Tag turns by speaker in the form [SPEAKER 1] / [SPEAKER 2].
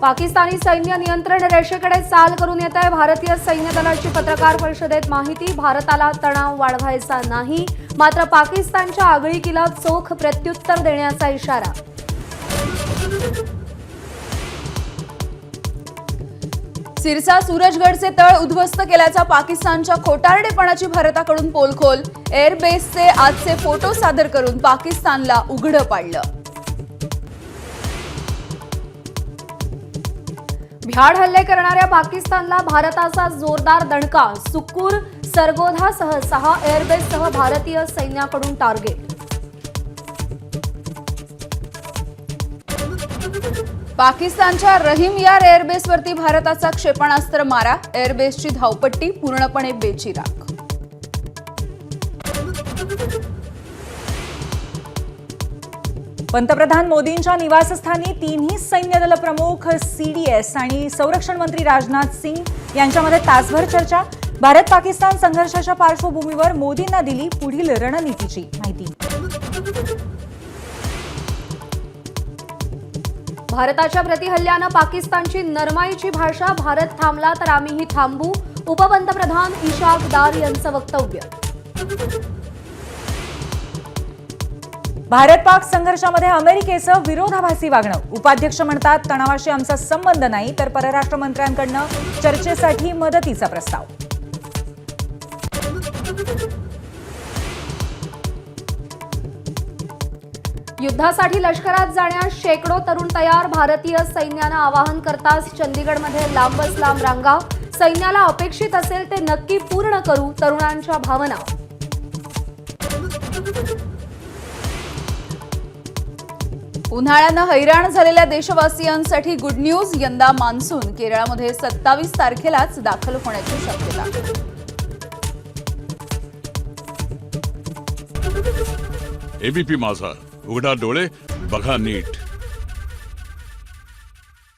[SPEAKER 1] पाकिस्तानी सैन्य नियंत्रण रेषेकडे चाल करून येत आहे. भारतीय सैन्य दलाची पत्रकार परिषदेत माहिती भारताला तणाव वाढवायचा नाही. मात्र पाकिस्तानच्या आगळीकीला चोख प्रत्युत्तर देण्याचा इशारा.
[SPEAKER 2] सिरसा सूरजगडचे तळ उद्ध्वस्त केल्याचा पाकिस्तानच्या खोटारडेपणाची भारताकडून पोलखोल. एअरबेसचे आजचे फोटो सादर करून पाकिस्तानला उघडं पाडलं.
[SPEAKER 1] भ्याड हल्ले करणाऱ्या पाकिस्तानला भारताचा जोरदार दणका सुकूर सरगोधासह सहा एअरबेससह भारतीय सैन्याकडून टार्गेट.
[SPEAKER 2] पाकिस्तानच्या रहीम यार एअरबेसवरती भारताचा क्षेपणास्त्र मारा एअरबेसची धावपट्टी पूर्णपणे बेचिराख.
[SPEAKER 3] पंतप्रधान मोदींच्या निवासस्थानी तिन्ही सैन्य दल प्रमुख सीडीएस आणि संरक्षण मंत्री राजनाथ सिंग यांच्यामध्ये तासभर चर्चा. भारत पाकिस्तान संघर्षाच्या पार्श्वभूमीवर मोदींना दिली पुढील रणनीतीची माहिती.
[SPEAKER 1] भारताच्या प्रतिहल्ल्यानं पाकिस्तानची नरमाईची भाषा भारत थांबला तर आम्हीही थांबू उपपंतप्रधान इशाक दार यांचं वक्तव्य.
[SPEAKER 3] भारत पाक संघर्षामध्ये अमेरिकेचं विरोधाभासी वागणं. उपाध्यक्ष म्हणतात तणावाशी आमचा संबंध नाही तर परराष्ट्र मंत्र्यांकडनं चर्चेसाठी मदतीचा प्रस्ताव.
[SPEAKER 1] युद्धासाठी लष्करात जाण्यास शेकडो तरुण तयार भारतीय सैन्यानं आवाहन करताच चंदीगडमध्ये लांबच लांब रांगा सैन्याला अपेक्षित असेल ते नक्की पूर्ण करू तरुणांच्या भावना.
[SPEAKER 2] उन्हाळ्यानं हैराण झालेल्या देशवासियांसाठी गुड न्यूज यंदा मान्सून. केरळमध्ये सत्तावीस तारखेलाच दाखल होण्याची शक्यता.
[SPEAKER 4] एबीपी माझा. उघडा डोळे बघा नीट.